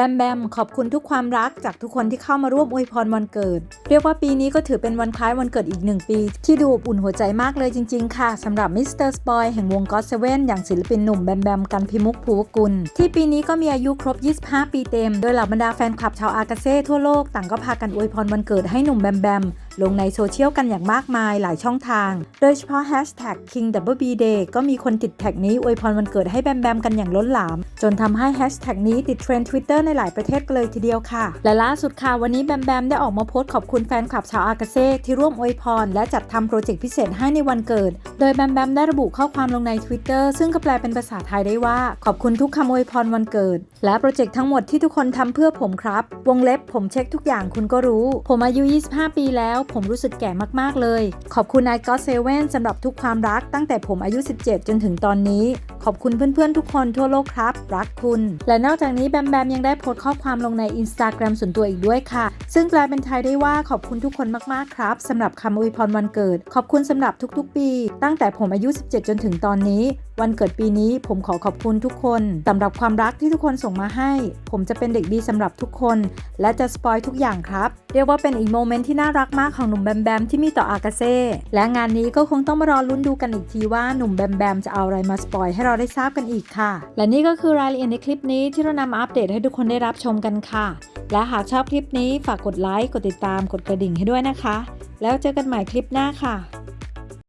บมแบมขอบคุณทุกความรักจากทุกคนที่เข้ามาร่วมอวยพรวันเกิด เรียกว่าปีนี้ก็ถือเป็นวันคล้ายวันเกิดอีกหนึ่งปี ที่ดูอบอุ่นหัวใจมากเลยจริง ๆ ค่ะสำหรับมิสเตอร์สปอยแห่งวงก็อตเซเว่นอย่างศิลปินหนุ่มแบมแบมกันพิมุกภูวกุล ที่ปีนี้ก็มีอายุครบ 25 ปีเต็ม โดยเหล่าบรรดาแฟนคลับชาวอากาเซ่ทั่วโลกต่างก็พากันอวยพรวันเกิดให้หนุ่มแบมแบมลงในโซเชียลกันอย่างมากมายหลายช่องทาง โดยเฉพาะ Hashtag King Double B Day ก็มีคนติดแท็กนี้อวยพรวันเกิดให้แบมแบมกันอย่างล้นหลาม จนทำให้ Hashtag นี้ติดเทรนด์ Twitter ในหลายประเทศกันเลยทีเดียวค่ะ และล่าสุดค่ะ วันนี้แบมแบมได้ออกมาโพสต์ขอบคุณแฟนคลับชาวอากาเซ่ที่ร่วมอวยพร และจัดทำโปรเจกต์พิเศษให้ในวันเกิด โดยแบมแบมได้ระบุข้อความลงใน Twitter ซึ่งก็แปลเป็นภาษาไทยได้ว่า ขอบคุณทุกคำอวยพรวันเกิด และโปรเจกต์ทั้งหมดที่ทุกคนทำเพื่อผมครับ วงเล็บผมเช็คทุกอย่างคุณก็รู้ ผมอายุ 25 ปีแล้วผมรู้สึกแก่มากๆเลย ขอบคุณไอ o อ s เซเว่นสำหรับทุกความรักตั้งแต่ผมอายุ 17 จนถึงตอนนี้ขอบคุณเพื่อนๆทุกคนทั่วโลกครับ รักคุณ และนอกจากนี้แบมแบมยังได้โพสต์ข้อความลงใน Instagram ส่วนตัวอีกด้วยค่ะ ซึ่งแปลเป็นไทยได้ว่าขอบคุณทุกคนมากๆครับสำหรับคำอวยพรวันเกิด ขอบคุณสำหรับทุกๆ ปี ตั้งแต่ผมอายุ 17 จนถึงตอนนี้ วันเกิดปีนี้ผมขอขอบคุณทุกคนสำหรับความรักที่ทุกคนส่งมาให้ ผมจะเป็นเด็กดีสำหรับทุกคน และจะสปอยทุกอย่างครับเรียกว่าเป็นอีกโมเมนต์ที่น่ารักมากของหนุ่มแบมแบมที่มีต่ออากาเซ่และงานนี้ก็คงต้องมารอลุ้นดูกันอีกทีว่าหนุ่มแบมแบมจะเอาอะไรมาสปอยให้เราราได้ทราบกันอีกค่ะ และนี่ก็คือรายละเอียดในคลิปนี้ที่เรานำอัปเดตให้ทุกคนได้รับชมกันค่ะ และหากชอบคลิปนี้ฝากกดไลค์กดติดตามกดกระดิ่งให้ด้วยนะคะ แล้วเจอกันใหม่คลิปหน้าค่ะ